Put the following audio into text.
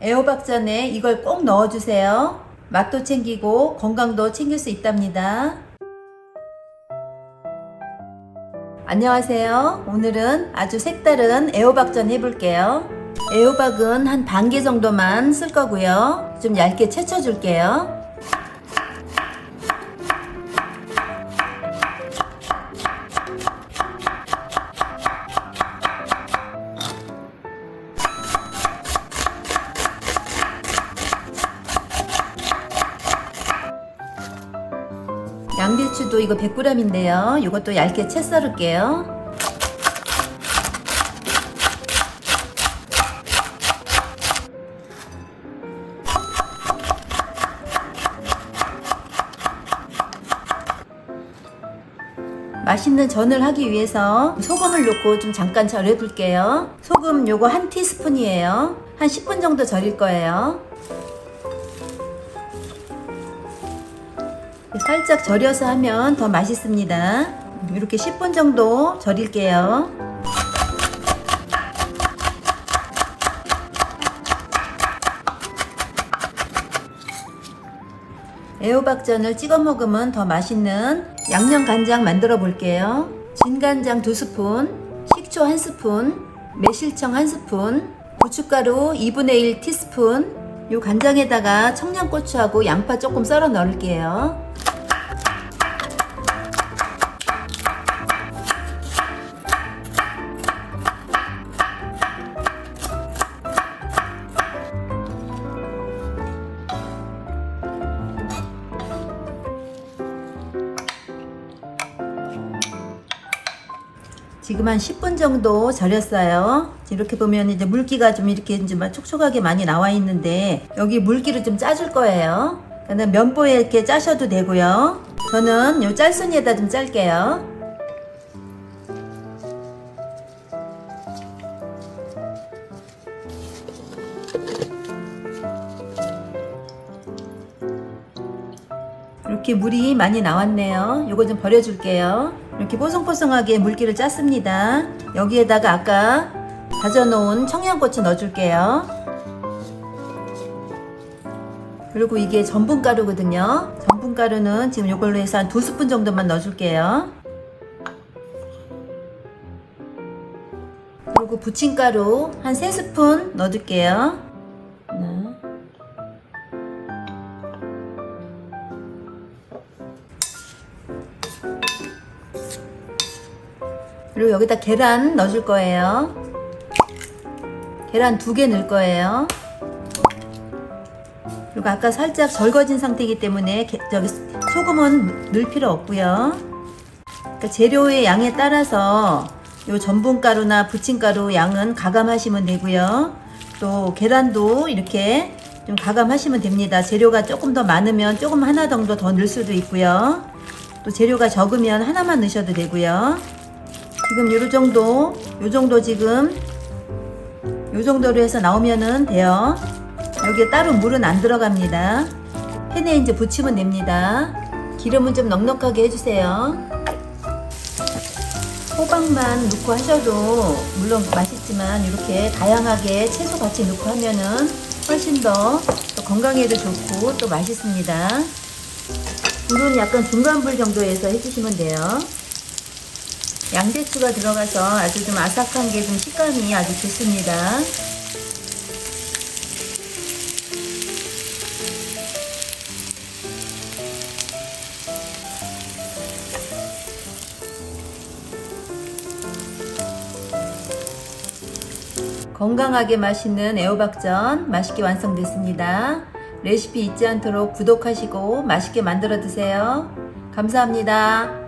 애호박전에 이걸 꼭 넣어주세요. 맛도 챙기고 건강도 챙길 수 있답니다. 안녕하세요. 오늘은 아주 색다른 애호박전 해볼게요. 애호박은 한 반 개 정도만 쓸 거고요. 좀 얇게 채쳐줄게요. 양배추도 이거 100g인데요. 이것도 얇게 채 썰을게요. 맛있는 전을 하기 위해서 소금을 넣고 좀 잠깐 절여 둘게요. 소금 요거 한 티스푼이에요. 한 10분 정도 절일 거예요. 살짝 절여서 하면 더 맛있습니다. 이렇게 10분 정도 절일게요. 애호박전을 찍어 먹으면 더 맛있는 양념 간장 만들어 볼게요. 진간장 2스푼, 식초 1스푼, 매실청 1스푼, 고춧가루 2분의 1 티스푼, 요 간장에다가 청양고추하고 양파 조금 썰어 넣을게요. 지금 한 10분 정도 절였어요. 이렇게 보면 이제 물기가 좀 이렇게 이제 막 촉촉하게 많이 나와 있는데 여기 물기를 좀 짜줄 거예요. 그다음 면보에 이렇게 짜셔도 되고요. 저는 요 짤순이에다 좀 짤게요. 이렇게 물이 많이 나왔네요. 요거 좀 버려줄게요. 이렇게 뽀송뽀송하게 물기를 짰습니다. 여기에다가 아까 다져놓은 청양고추 넣어줄게요. 그리고 이게 전분가루거든요. 전분가루는 지금 이걸로 해서 한 두 스푼 정도만 넣어줄게요. 그리고 부침가루 한 세 스푼 넣어줄게요. 그리고 여기다 계란 넣어줄 거예요. 계란 두 개 넣을 거예요. 그리고 아까 살짝 절거진 상태이기 때문에 게- 저기 소금은 넣을 필요 없고요. 그러니까 재료의 양에 따라서 요 전분가루나 부침가루 양은 가감하시면 되고요. 또 계란도 이렇게 좀 가감하시면 됩니다. 재료가 조금 더 많으면 조금 하나 정도 더 넣을 수도 있고요. 또 재료가 적으면 하나만 넣으셔도 되고요. 지금 요 정도, 요 정도 지금 요 정도로 해서 나오면은 돼요. 여기에 따로 물은 안 들어갑니다. 팬에 이제 붙이면 됩니다. 기름은 좀 넉넉하게 해주세요. 호박만 넣고 하셔도 물론 맛있지만 이렇게 다양하게 채소 같이 넣고 하면은 훨씬 더, 또 건강에도 좋고 또 맛있습니다. 불은 약간 중간 불 정도에서 해주시면 돼요. 양배추가 들어가서 아주 좀 아삭한 게 좀 식감이 아주 좋습니다. 건강하게 맛있는 애호박전 맛있게 완성됐습니다. 레시피 잊지 않도록 구독하시고 맛있게 만들어 드세요. 감사합니다.